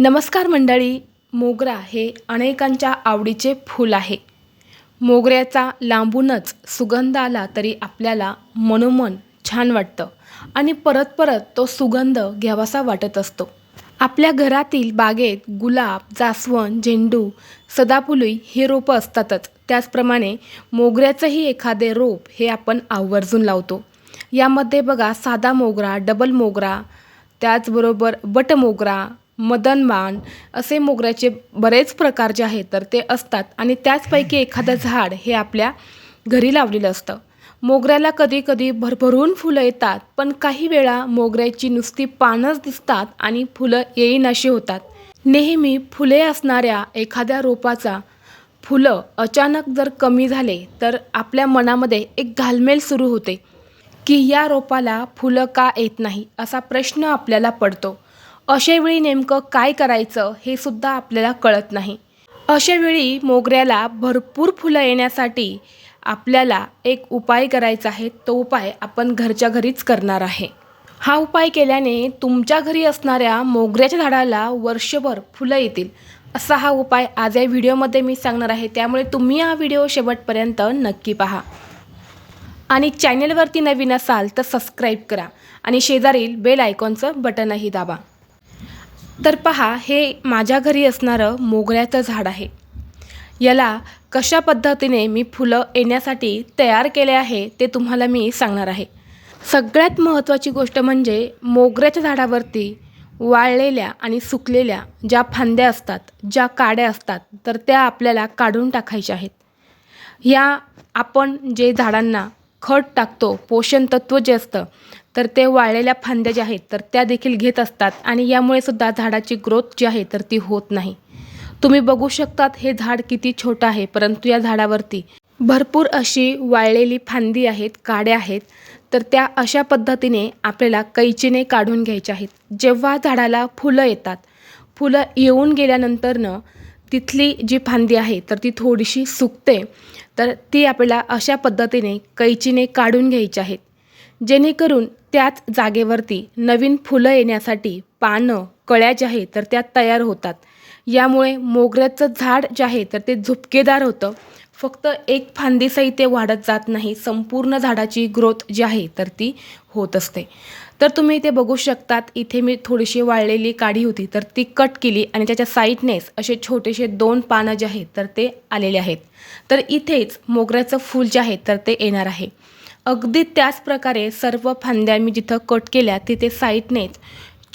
नमस्कार मंडळी मोगरा हे अनेकांच्या आवडीचे फूल आहे. मोगऱ्याचा लांबूनच सुगंध आला तरी आपल्याला मनोमन छान वाटतं आणि परत परत तो सुगंध घ्यावासा वाटत असतो. आपल्या घरातील बागेत गुलाब जास्वंद झेंडू सदाफुली हे रोपं असतातच. त्याचप्रमाणे मोगऱ्याचंही एखादे रोप हे आपण आवर्जून लावतो. यामध्ये बघा साधा मोगरा डबल मोगरा त्याचबरोबर बट मोगरा मदनमान असे मोगऱ्याचे बरेच प्रकार जे आहेत तर ते असतात. आणि त्याचपैकी एखादं झाड हे आपल्या घरी लावलेलं असतं. मोगऱ्याला कधी कधी भरभरून फुलं येतात पण काही वेळा मोगऱ्याची नुसती पानच दिसतात आणि फुलं येईनाशी होतात. नेहमी फुले असणाऱ्या एखाद्या रोपाचा फुलं अचानक जर कमी झाले तर आपल्या मनामध्ये एक घालमेल सुरू होते की या रोपाला फुलं का येत नाही असा प्रश्न आपल्याला पडतो. अशावेळी नेमकं काय करायचं हे सुद्धा आपल्याला कळत नाही. अशावेळी मोगऱ्याला भरपूर फुलं येण्यासाठी आपल्याला एक उपाय करायचा आहे तो उपाय आपण घरच्या घरीच करणार आहे. हा उपाय केल्याने तुमच्या घरी असणाऱ्या मोगऱ्याच्या झाडाला वर्षभर फुलं येतील. असा हा उपाय आज या व्हिडिओमध्ये मी सांगणार आहे. त्यामुळे तुम्ही हा व्हिडिओ शेवटपर्यंत नक्की पहा. आणि चॅनलवरती नवीन असाल तर सबस्क्राईब करा आणि शेजारील बेल आयकॉनचं बटनही दाबा. तर पहा हे माझ्या घरी असणारं मोगऱ्याचं झाड आहे. याला कशा पद्धतीने मी फुलं येण्यासाठी तयार केले आहे ते तुम्हाला मी सांगणार आहे. सगळ्यात महत्त्वाची गोष्ट म्हणजे मोगऱ्याच्या झाडावरती वाळलेल्या आणि सुकलेल्या ज्या फांद्या असतात ज्या काड्या असतात तर त्या आपल्याला काढून टाकायच्या आहेत. या आपण जे झाडांना खत टाकतो पोषण तत्व जे असतं तर ते वाळलेल्या फांद्या ज्या आहेत तर त्या देखील घेत असतात. आणि यामुळे सुद्धा झाडाची ग्रोथ जी आहे तर ती होत नाही. तुम्ही बघू शकतात हे झाड किती छोटं आहे परंतु या झाडावरती भरपूर अशी वाळलेली फांदी आहेत काड्या आहेत. तर त्या अशा पद्धतीने आपल्याला कैचीने काढून घ्यायच्या आहेत. जेव्हा झाडाला फुलं येतात फुलं येऊन गेल्यानंतरनं तिथली जी फांदी आहे तर ती थोडीशी सुकते. तर ती आपल्याला अशा पद्धतीने कैचीने काढून घ्यायची आहेत. जेणेकरून त्याच जागेवरती नवीन फुलं येण्यासाठी पानं कळ्या ज्या आहेत तर त्या तयार होतात. यामुळे मोगऱ्याचं झाड जे आहे तर ते झुपकेदार होतं. फक्त एक फांदीसही ते वाढत जात नाही संपूर्ण झाडाची ग्रोथ जी आहे तर ती होत असते. तर तुम्ही इथे बघू शकतात इथे मी थोडीशी वाळलेली काढी होती तर ती कट केली आणि त्याच्या साईडनेच असे छोटेसे दोन पानं जे आहेत तर ते आलेले आहेत. तर इथेच मोगऱ्याचं फूल जे आहे तर ते येणार आहे. अगदी त्याच प्रकारे सर्व फांद्या मी जिथं कट केल्या तिथे साईडनेच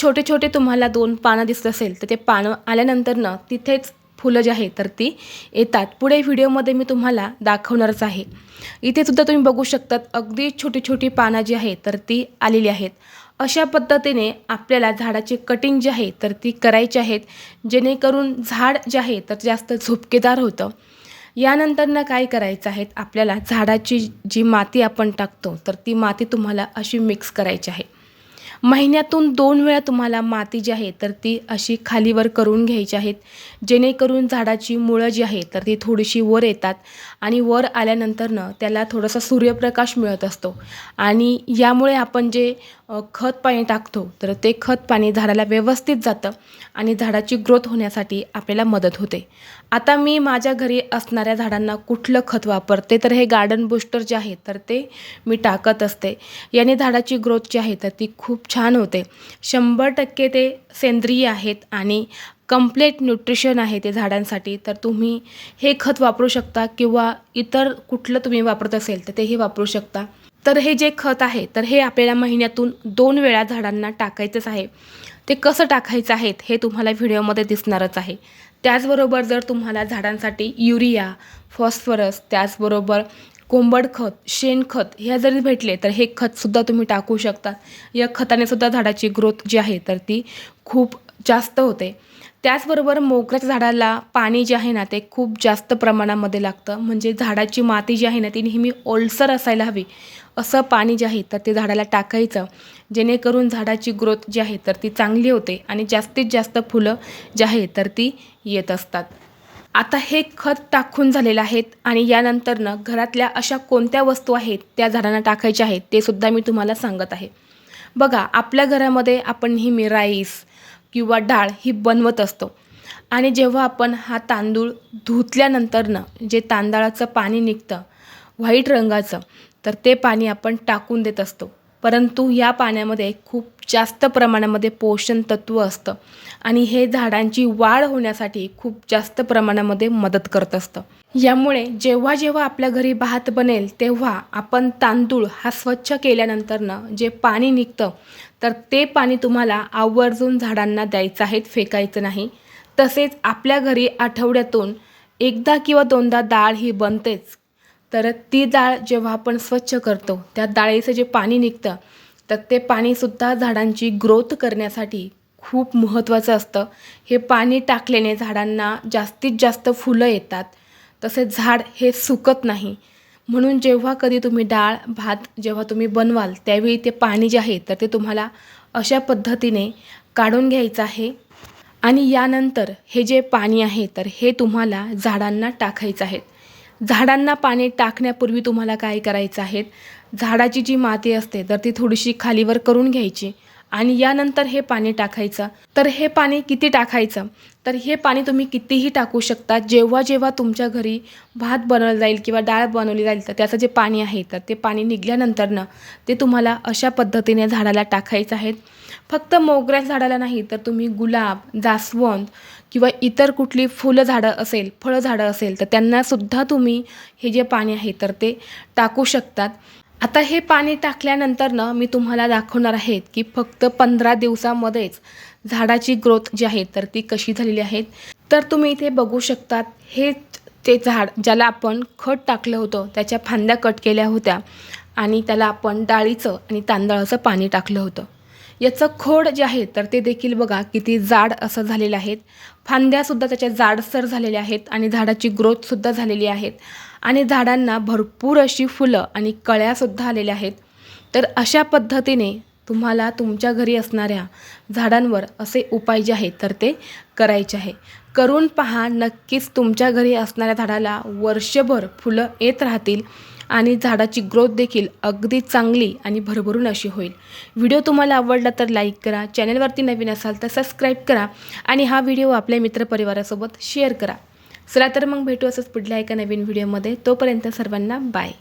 छोटे छोटे तुम्हाला दोन पानं दिसत असेल तर ते पानं आल्यानंतरनं तिथेच फुलं जी आहे तर ती येतात. पुढे व्हिडिओमध्ये मी तुम्हाला दाखवणारच आहे. इथे सुद्धा तुम्ही बघू शकतात अगदी छोटी छोटी पानं जी आहेत तर ती आलेली आहेत. अशा पद्धतीने आपल्याला झाडाची कटिंग जी आहे तर ती करायची आहेत. जेणेकरून झाड जे आहे तर जास्त झुपकेदार होतं. यानंतरनं काय करायचं आहे आपल्याला झाडाची जी माती आपण टाकतो तर ती माती तुम्हाला अशी मिक्स करायची आहे. महिन्यातून दोन वेळा तुम्हाला माती जी आहे तर ती अशी खालीवर करून घ्यायची आहेत. जेणेकरून झाडाची मुळं जी आहे तर ती थोडीशी वर येतात आणि वर आल्यानंतरनं त्याला थोडासा सूर्यप्रकाश मिळत असतो. आणि यामुळे आपण जे खत पाणी टाकतो तर ते खत पाणी झाडाला व्यवस्थित जातं आणि झाडाची ग्रोथ होण्यासाठी आपल्याला मदत होते. आता मी माझ्या घरी असणाऱ्या झाडांना कुठलं खत वापरते तर हे गार्डन बुस्टर जे आहे तर ते मी टाकत असते. याने झाडाची ग्रोथ जी आहे तर ती खूप छान होते. शंभर टक्के ते सेंद्रिय आहेत आणि कम्प्लेट न्यूट्रिशन आहे ते झाडांसाठी. तर तुम्ही हे खत वापरू शकता किंवा इतर कुठलं तुम्ही वापरत असेल तर तेही वापरू शकता. तर हे जे खत आहे तर हे आपल्याला महिन्यातून दोन वेळा झाडांना टाकायचंच आहे. ते कसं टाकायचं आहेत हे तुम्हाला व्हिडिओमध्ये दिसणारच आहे. त्याचबरोबर जर तुम्हाला झाडांसाठी युरिया फॉस्फरस त्याचबरोबर कोंबड खत शेणखत ह्या जरी भेटले तर हे खतसुद्धा तुम्ही टाकू शकता. या खताने सुद्धा झाडाची ग्रोथ जी आहे तर ती खूप जास्त होते. त्याचबरोबर मोगऱ्याच्या झाडाला पाणी जे आहे ना ते खूप जास्त प्रमाणामध्ये लागतं. म्हणजे झाडाची माती जी आहे ना ती नेहमी ओलसर असायला हवी. असं पाणी जे आहे तर ते झाडाला टाकायचं. जेणेकरून झाडाची ग्रोथ जी आहे तर ती चांगली होते आणि जास्तीत जास्त फुलं जी आहे तर ती येत असतात. आता हे खत टाकून झालेलं आहेत आणि यानंतरनं घरातल्या अशा कोणत्या वस्तू आहेत त्या झाडांना टाकायच्या आहेत ते सुद्धा मी तुम्हाला सांगत आहे. बघा आपल्या घरामध्ये आपण नेहमी राईस किंवा डाळ ही बनवत असतो. आणि जेव्हा आपण हा तांदूळ धुतल्यानंतरनं जे तांदळाचं पाणी निघतं व्हाईट रंगाचं तर ते पाणी आपण टाकून देत असतो. परंतु या पाण्यामध्ये खूप जास्त प्रमाणामध्ये पोषण तत्त्व असतं. आणि हे झाडांची वाढ होण्यासाठी खूप जास्त प्रमाणामध्ये मदत करत असतं. यामुळे जेव्हा जेव्हा आपल्या घरी भात बनेल तेव्हा आपण तांदूळ हा स्वच्छ केल्यानंतरनं जे पाणी निघतं तर ते पाणी तुम्हाला आवर्जून झाडांना द्यायचं आहे फेकायचं नाही. तसेच आपल्या घरी आठवड्यातून एकदा किंवा दोनदा डाळ ही बनतेच. तर ती डाळ जेव्हा आपण स्वच्छ करतो त्या डाळीचं जे पाणी निघतं तर ते पाणीसुद्धा झाडांची ग्रोथ करण्यासाठी खूप महत्त्वाचं असतं. हे पाणी टाकल्याने झाडांना जास्तीत जास्त फुलं येतात. तसेच झाड हे सुकत नाही. म्हणून जेव्हा कधी तुम्ही डाळ भात जेव्हा तुम्ही बनवाल त्यावेळी ते पाणी जे आहे तर ते तुम्हाला अशा पद्धतीने काढून घ्यायचं आहे. आणि यानंतर हे जे पाणी आहे तर हे तुम्हाला झाडांना टाकायचं आहे. झाडांना पाणी टाकण्यापूर्वी तुम्हाला काय करायचं आहे? झाडाची जी माती असते तर ती थोडीशी खालीवर करून घ्यायची. आणि यानंतर हे पाणी टाकायचं. तर हे पाणी किती टाकायचं? तर हे पाणी तुम्ही कितीही टाकू शकता. जेव्हा जेव्हा तुमच्या घरी भात बनवलं जाईल किंवा डाळ बनवली जाईल तर त्याचं जे पाणी आहे तर ते पाणी निघाल्यानंतरनं ते तुम्हाला अशा पद्धतीने झाडाला टाकायचं आहे. फक्त मोगऱ्या झाडाला नाही तर तुम्ही गुलाब जास्वंद किंवा इतर कुठली फुलं झाडं असेल फळं झाडं असेल तर त्यांनासुद्धा तुम्ही हे जे पाणी आहे तर ते टाकू शकतात. आता हे पाणी टाकल्यानंतरनं मी तुम्हाला दाखवणार आहे की फक्त पंधरा दिवसामध्येच झाडाची ग्रोथ जी आहे तर ती कशी झालेली आहे. तर तुम्ही इथे बघू शकतात हे ते झाड ज्याला आपण खत टाकलं होतं त्याच्या फांद्या कट केल्या होत्या आणि त्याला आपण डाळीचं आणि तांदळाचं पाणी टाकलं होतं. याचं खोड जे आहे तर ते देखील बघा किती जाड असं झालेलं आहेत फांद्यासुद्धा त्याच्या जाडसर झालेल्या आहेत आणि झाडाची ग्रोथसुद्धा झालेली आहेत आणि झाडांना भरपूर अशी फुलं आणि कळ्यासुद्धा आलेल्या आहेत. तर अशा पद्धतीने तुम्हाला तुमच्या घरी असणाऱ्या झाडांवर असे उपाय जे आहेत तर ते करायचे आहे. करून पहा नक्कीच तुमच्या घरी असणाऱ्या झाडाला वर्षभर फुलं येत राहतील आणि झाडाची ग्रोथ देखील अगदी चांगली आणि भरभरून अशी होईल. व्हिडिओ तुम्हाला आवडला तर लाईक करा चॅनलवरती नवीन असाल तर सबस्क्राईब करा आणि हा व्हिडिओ आपल्या मित्रपरिवारासोबत शेअर करा. चला तर मग भेटू असंच पुढल्या एका नवीन व्हिडिओमध्ये. तोपर्यंत सर्वांना बाय